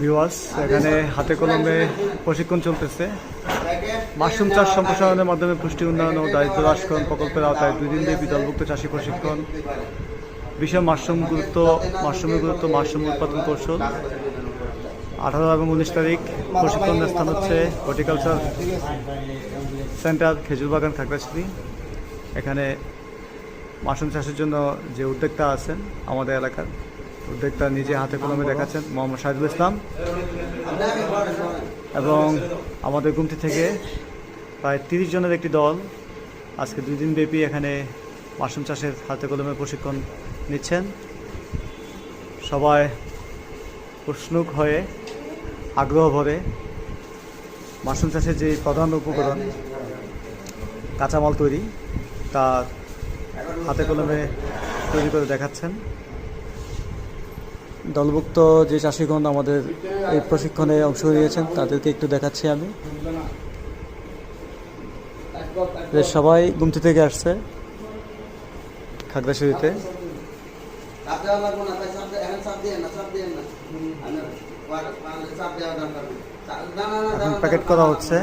Viewers এখানে হাতে কলমে প্রশিক্ষণ চলতেছে। মাশরুম চাষ সম্প্রসারণের মাধ্যমে পুষ্টি উন্নয়ন ও দারিদ্র হ্রাসকরণ প্রকল্পের আওতায় দুই দিন ব্যাপী দলভুক্ত চাষী প্রশিক্ষণ। বিষয় মাশরুম গুরুত্ব, মাশরুমের গুরুত্ব মাশরুম উৎপাদন কৌশল। আঠারো এবং উনিশ তারিখ প্রশিক্ষণের স্থান হচ্ছে হর্টিকালচার সেন্টার খেজুরবাগান খাগড়াছড়ি। এখানে মাশরুম চাষের জন্য যে উদ্যোক্তা আছেন আমাদের এলাকার উদ্যোক্তা নিজে হাতে কলমে দেখাচ্ছেন মোহাম্মদ শাহিদুল ইসলাম। এবং আমাদের গুমতি থেকে প্রায় তিরিশ জনের একটি দল আজকে দুই দিন ব্যাপী এখানে মাশরুম চাষের হাতে কলমে প্রশিক্ষণ নিচ্ছেন। সবাই উষ্ণুক হয়ে, আগ্রহ ভরে মাশরুম চাষের যে প্রধান উপকরণ কাঁচামাল তৈরি, তা হাতে কলমে তৈরি করে দেখাচ্ছেন। দলভুক্ত যে চাষিগণ আমাদের এই প্রশিক্ষণে অংশ নিয়েছেন তাদেরকে একটু দেখাচ্ছি আমি। সবাই গুমতি থেকে আসছে খাগড়াছড়িতে। প্যাকেট করা হচ্ছে।